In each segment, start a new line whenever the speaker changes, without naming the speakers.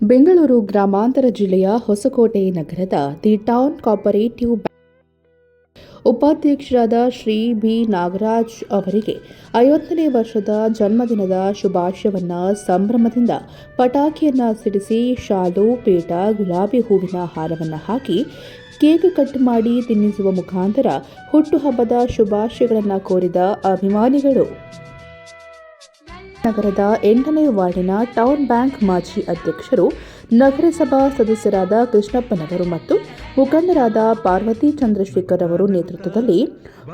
ಬೆಂಗಳೂರು ಗ್ರಾಮಾಂತರ ಜಿಲ್ಲೆಯ ಹೊಸಕೋಟೆ ನಗರದ ದಿ ಟೌನ್ ಕಾಪರೇಟಿವ್ ಬ್ಯಾಂಕ್ ಉಪಾಧ್ಯಕ್ಷರಾದ ಶ್ರೀ ಬಿ ನಾಗರಾಜ್ ಅವರಿಗೆ ಐವತ್ತನೇ ವರ್ಷದ ಜನ್ಮದಿನದ ಶುಭಾಶಯವನ್ನ ಸಂಭ್ರಮದಿಂದ ಪಟಾಕಿಯನ್ನು ಸಿಡಿಸಿ ಶಾಲು, ಪೇಟ, ಗುಲಾಬಿ ಹೂವಿನ ಹಾರವನ್ನು ಹಾಕಿ ಕೇಕ್ ಕಟ್ ಮಾಡಿ ತಿನ್ನಿಸುವ ಮುಖಾಂತರ ಹುಟ್ಟುಹಬ್ಬದ ಶುಭಾಶಯಗಳನ್ನು ಕೋರಿದ ಅಭಿಮಾನಿಗಳು. ನಗರದ ಎಂಟನೇ ವಾರ್ಡಿನ ಟೌನ್ ಬ್ಯಾಂಕ್ ಮಾಜಿ ಅಧ್ಯಕ್ಷರು, ನಗರಸಭಾ ಸದಸ್ಯರಾದ ಕೃಷ್ಣಪ್ಪನವರು ಮತ್ತು ಮುಖಂಡರಾದ ಪಾರ್ವತಿ ಚಂದ್ರಶೇಖರ್ ಅವರು ನೇತೃತ್ವದಲ್ಲಿ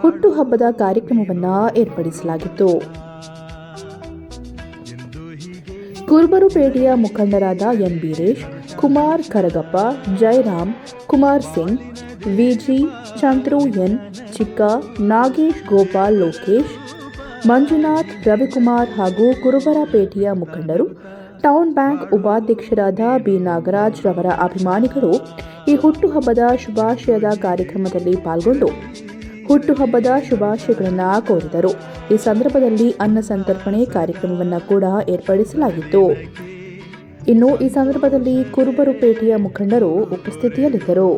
ಹುಟ್ಟುಹಬ್ಬದ ಕಾರ್ಯಕ್ರಮವನ್ನು ಏರ್ಪಡಿಸಲಾಗಿತ್ತು. ಕುರುಬರುಪೇಟೆಯ ಮುಖಂಡರಾದ ಎಂ ಬೀರೇಶ್, ಕುಮಾರ್ ಕರಗಪ್ಪ ಜಯರಾಮ್ ಕುಮಾರ್ ಸಿಂಗ್ ವಿಜಿ ಚಂದ್ರು ಎನ್, ಚಿಕ್ಕ ನಾಗೇಶ್, ಗೋಪಾಲ್ ಲೋಕೇಶ್ ಮಂಜುನಾಥ್, ರವಿಕುಮಾರ್ ಹಾಗೂ ಕುರುಬರಪೇಟೆಯ ಮುಖಂಡರು, ಟೌನ್ ಬ್ಯಾಂಕ್ ಉಪಾಧ್ಯಕ್ಷರಾದ ಬಿ. ನಾಗರಾಜ್ ರವರ ಅಭಿಮಾನಿಗಳು ಈ ಹುಟ್ಟುಹಬ್ಬದ ಶುಭಾಶಯದ ಕಾರ್ಯಕ್ರಮದಲ್ಲಿ ಪಾಲ್ಗೊಂಡು ಹುಟ್ಟುಹಬ್ಬದ ಶುಭಾಶಯಗಳನ್ನು ಕೋರಿದರು. ಈ ಸಂದರ್ಭದಲ್ಲಿ ಅನ್ನ ಸಂತರ್ಪಣೆ ಕಾರ್ಯಕ್ರಮವನ್ನು ಕೂಡ ಏರ್ಪಡಿಸಲಾಗಿತ್ತು. ಇನ್ನು ಈ ಸಂದರ್ಭದಲ್ಲಿ ಕುರುಬರುಪೇಟೆಯ ಮುಖಂಡರು ಉಪಸ್ಥಿತಿಯಲ್ಲಿದ್ದರು.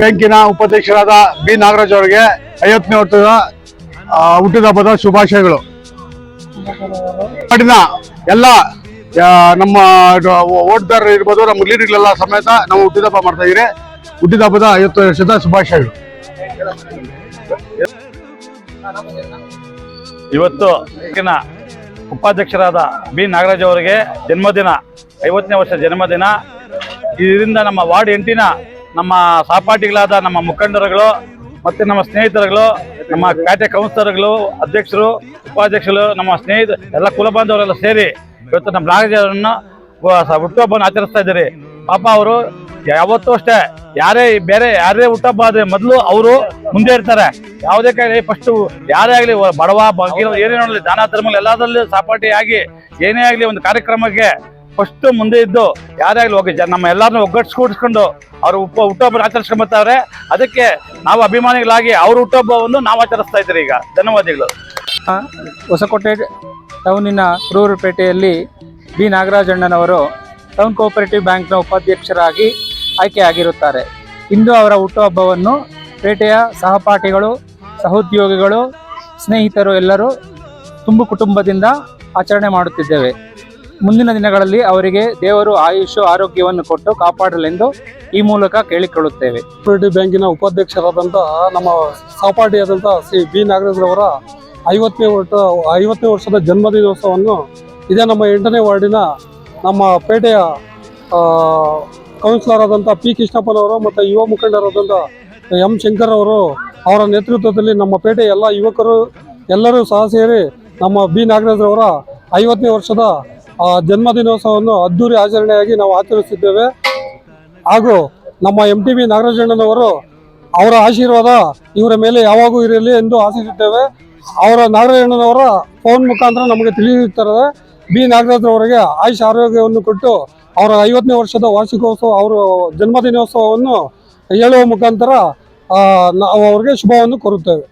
ಬ್ಯಾಂಕಿನ ಉಪಾಧ್ಯಕ್ಷರಾದ ಬಿ. ನಾಗರಾಜ್ ಅವರಿಗೆ ಐವತ್ತನೇ ವರ್ಷದ ಹುಟ್ಟಿದ ಹಬ್ಬದ ಶುಭಾಶಯಗಳು. ನಾಡಿನ ಎಲ್ಲ ನಮ್ಮ ಓಟ್ದಾರರು ಇರ್ಬೋದು, ನಮ್ಮ ಲೀಡರ್ಗಳೆಲ್ಲ ಸಮೇತ ನಾವು ಹುಟ್ಟಿದ ಹಬ್ಬ ಮಾಡ್ತಾ ಇದ್ದೀರಿ. ಹುಟ್ಟಿದ ಹಬ್ಬದ ಐವತ್ತು ವರ್ಷದ ಶುಭಾಶಯಗಳು.
ಇವತ್ತು ಉಪಾಧ್ಯಕ್ಷರಾದ ಬಿ. ನಾಗರಾಜ್ ಅವರಿಗೆ ಜನ್ಮದಿನ, ಐವತ್ತನೇ ವರ್ಷ ಜನ್ಮದಿನ. ಇದರಿಂದ ನಮ್ಮ ವಾರ್ಡ್ ಎಂಟಿನ ನಮ್ಮ ಸಹಪಾಠಿಗಳಾದ ನಮ್ಮ ಮುಖಂಡರುಗಳು ಮತ್ತು ನಮ್ಮ ಸ್ನೇಹಿತರುಗಳು, ನಮ್ಮ ಖಾತೆ ಕೌನ್ಸಿಲರ್ಗಳು, ಅಧ್ಯಕ್ಷರು, ಉಪಾಧ್ಯಕ್ಷರು, ನಮ್ಮ ಸ್ನೇಹಿತ ಎಲ್ಲ ಕುಲಬಾಂಧವರೆಲ್ಲ ಸೇರಿ ಇವತ್ತು ನಮ್ಮ ನಾಗರಾಜರನ್ನು ಹುಟ್ಟುಹಬ್ಬವನ್ನು ಆಚರಿಸ್ತಾ ಇದ್ದೀರಿ. ಪಾಪ ಅವರು ಯಾವತ್ತೂ ಅಷ್ಟೇ, ಯಾರೇ ಬೇರೆ ಯಾರೇ ಹುಟ್ಟಹಬ್ಬ ಆದರೆ ಮೊದಲು ಅವರು ಮುಂದೆ ಇರ್ತಾರೆ. ಯಾವುದೇ ಕಾಗಲಿ ಫಸ್ಟು ಯಾರೇ ಆಗಲಿ ಬಡವ ಬಗ್ಗಿರೋ ಏನೇ ನೋಡಲಿ ದಾನ ಧರ್ಮಗಳು ಎಲ್ಲದರಲ್ಲೂ ಸಹಪಾಠಿಯಾಗಿ ಏನೇ ಆಗಲಿ ಒಂದು ಕಾರ್ಯಕ್ರಮಕ್ಕೆ ಫಸ್ಟ್ ಮುಂದೆ ಇದ್ದು ಯಾರೇ ಆಗಲಿ ಹೋಗಿ ನಮ್ಮ ಎಲ್ಲರನ್ನೂ ಒಗ್ಗಟ್ಟಿಸ್ಕೊಡಿಸ್ಕೊಂಡು ಅವರು ಉಪ ಹುಟ್ಟುಹಬ್ಬ ಆಚರಿಸ್ಕೊಂಡ್ ಬರ್ತಾವ್ರೆ. ಅದಕ್ಕೆ ನಾವು ಅಭಿಮಾನಿಗಳಾಗಿ ಅವ್ರ ಹುಟ್ಟುಹಬ್ಬವನ್ನು ನಾವು ಆಚರಿಸ್ತಾ ಇದ್ದೀರಿ ಈಗ. ಧನ್ಯವಾದಗಳು.
ಹೊಸಕೋಟೆ ಟೌನಿನ ರೂರುಪೇಟೆಯಲ್ಲಿ ಬಿ. ನಾಗರಾಜಣ್ಣನವರು ಟೌನ್ ಕೋಆಪರೇಟಿವ್ ಬ್ಯಾಂಕ್ನ ಉಪಾಧ್ಯಕ್ಷರಾಗಿ ಆಯ್ಕೆಯಾಗಿರುತ್ತಾರೆ. ಇಂದು ಅವರ ಹುಟ್ಟುಹಬ್ಬವನ್ನು ಪೇಟೆಯ ಸಹಪಾಠಿಗಳು, ಸಹೋದ್ಯೋಗಿಗಳು, ಸ್ನೇಹಿತರು ಎಲ್ಲರೂ ತುಂಬು ಕುಟುಂಬದಿಂದ ಆಚರಣೆ ಮಾಡುತ್ತಿದ್ದೇವೆ. ಮುಂದಿನ ದಿನಗಳಲ್ಲಿ ಅವರಿಗೆ ದೇವರು ಆಯುಷು, ಆರೋಗ್ಯವನ್ನು ಕೊಟ್ಟು ಕಾಪಾಡಲೆಂದು ಈ ಮೂಲಕ ಕೇಳಿಕೊಳ್ಳುತ್ತೇವೆ.
ಕೋಪರೇಟಿವ್ ಬ್ಯಾಂಕಿನ ಉಪಾಧ್ಯಕ್ಷರಾದಂತಹ ನಮ್ಮ ಸಹಪಾಠಿಯಾದಂತಹ ಶ್ರೀ ಬಿ. ನಾಗರಾಜ್ರವರ ಐವತ್ತನೇ ವರ್ಷ, ಐವತ್ತನೇ ವರ್ಷದ ಜನ್ಮದಿನೋತ್ಸವವನ್ನು ಇದೇ ನಮ್ಮ ಎಂಟನೇ ವಾರ್ಡಿನ ನಮ್ಮ ಪೇಟೆಯ ಕೌನ್ಸಿಲರ್ ಆದಂಥ ಪಿ. ಕೃಷ್ಣಪ್ಪನವರು ಮತ್ತು ಯುವ ಮುಖಂಡರಾದಂಥ ಎಂ. ಶಂಕರ್ ಅವರು ಅವರ ನೇತೃತ್ವದಲ್ಲಿ ನಮ್ಮ ಪೇಟೆಯ ಎಲ್ಲ ಯುವಕರು ಎಲ್ಲರೂ ಸಹ ಸೇರಿ ನಮ್ಮ ಬಿ. ನಾಗರಾಜ್ರವರ ಐವತ್ತನೇ ವರ್ಷದ ಆ, ಜನ್ಮದಿನೋತ್ಸವವನ್ನು ಅದ್ದೂರಿ ಆಚರಣೆಯಾಗಿ ನಾವು ಆಚರಿಸಿದ್ದೇವೆ ಹಾಗೂ ನಮ್ಮ ಎಂ ಟಿ ಬಿ ನಾಗರಾಜಣ್ಣನವರು ಅವರ ಆಶೀರ್ವಾದ ಇವರ ಮೇಲೆ ಯಾವಾಗೂ ಇರಲಿ ಎಂದು ಆಶಿಸುತ್ತೇವೆ. ಅವರ ನಾಗರಾಜಣ್ಣನವರ ಫೋನ್ ಮುಖಾಂತರ ನಮಗೆ ತಿಳಿಯುತ್ತಾರೆ ಬಿ. ನಾಗರಾಜ್ರವರಿಗೆ ಆಯುಷ್ ಆರೋಗ್ಯವನ್ನು ಕೊಟ್ಟು ಅವರ ಐವತ್ತನೇ ವರ್ಷದ ವಾರ್ಷಿಕೋತ್ಸವ ಅವರ ಜನ್ಮದಿನೋತ್ಸವವನ್ನು ಹೇಳುವ ಮುಖಾಂತರ ನಾವು ಅವರಿಗೆ ಶುಭವನ್ನು ಕೋರುತ್ತೇವೆ.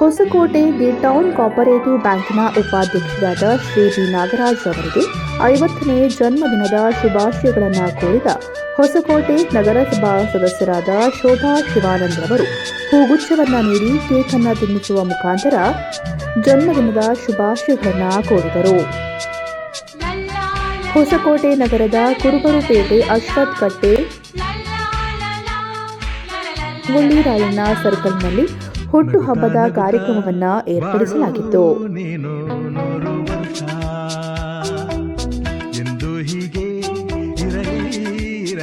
ಹೊಸಕೋಟೆ ದಿ ಟೌನ್ ಕೋಪರೇಟಿವ್ ಬ್ಯಾಂಕ್ನ ಉಪಾಧ್ಯಕ್ಷರಾದ ಶ್ರೀ ಬಿ ನಾಗರಾಜ್ ಅವರಿಗೆ ಐವತ್ತನೇ ಜನ್ಮದಿನದ ಶುಭಾಶಯಗಳನ್ನು ಕೋರಿದ ಹೊಸಕೋಟೆ ನಗರಸಭಾ ಸದಸ್ಯರಾದ ಶೋಭಾ ಶಿವಾನಂದ್ ಅವರು ಹೂಗುಚ್ಛವನ್ನ ನೀಡಿ ಕೇಕನ್ನು ತಿನ್ನಿಸುವ ಮುಖಾಂತರ ಜನ್ಮದಿನದ ಶುಭಾಶಯಗಳನ್ನು ಕೋರಿದರು. ಹೊಸಕೋಟೆ ನಗರದ ಕುರುಬರುಪೇಟೆ ಅಶ್ವಥ್ ಕಟ್ಟೆ ಮುಳ್ಳಿರಾಯಣ್ಣ ಸರ್ಕಲ್ನಲ್ಲಿ ಹುಟ್ಟುಹಬ್ಬದ ಕಾರ್ಯಕ್ರಮವನ್ನು ಏರ್ಪಡಿಸಲಾಗಿತ್ತು.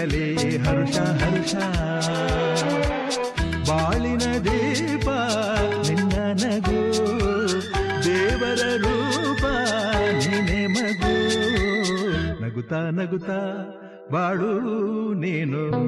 ಇರಲಿ ಹರ್ಷ ಹರ್ಷ. ಬಾಳಿನ ದೀಪ ನಿನ್ನ ನಗು. ದೇವರ ರೂಪ ನೀನೆ ಮಗು. ನಗುತ್ತಾ ನಗುತ್ತಾ ಬಾಳು ನೀನು.